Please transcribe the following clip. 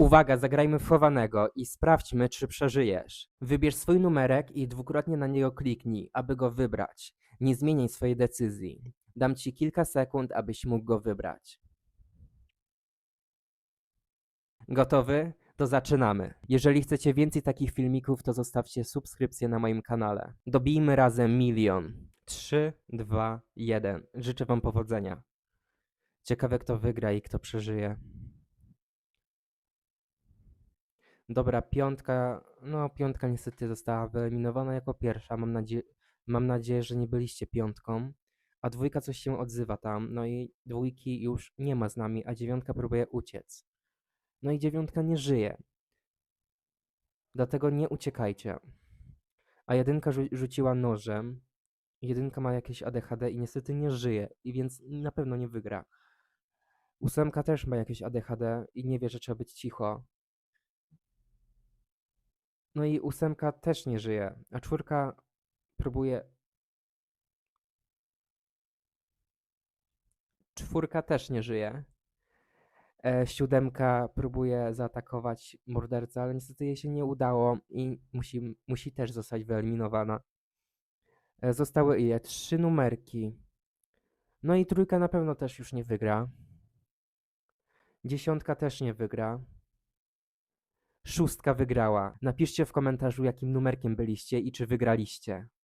Uwaga, zagrajmy w chowanego i sprawdźmy, czy przeżyjesz. Wybierz swój numerek i dwukrotnie na niego kliknij, aby go wybrać. Nie zmieniaj swojej decyzji. Dam ci kilka sekund, abyś mógł go wybrać. Gotowy? To zaczynamy. Jeżeli chcecie więcej takich filmików, to zostawcie subskrypcję na moim kanale. Dobijmy razem milion. 3, 2, 1. Życzę Wam powodzenia. Ciekawe, kto wygra i kto przeżyje. Dobra, piątka. No, piątka niestety została wyeliminowana jako pierwsza. Mam, nadzie mam nadzieję, że nie byliście piątką. A dwójka coś się odzywa tam. No i dwójki już nie ma z nami, a dziewiątka próbuje uciec. No i dziewiątka nie żyje. Dlatego nie uciekajcie. A jedynka rzu rzuciła nożem. Jedynka ma jakieś ADHD i niestety nie żyje, i więc na pewno nie wygra. Ósemka też ma jakieś ADHD i nie wie, że trzeba być cicho. No i ósemka też nie żyje, a czwórka próbuje. Czwórka też nie żyje. E, siódemka próbuje zaatakować mordercę, ale niestety jej się nie udało i musi, musi też zostać wyeliminowana. E, zostały ile? Trzy numerki. No i trójka na pewno też już nie wygra. Dziesiątka też nie wygra. Szóstka wygrała. Napiszcie w komentarzu, jakim numerkiem byliście i czy wygraliście.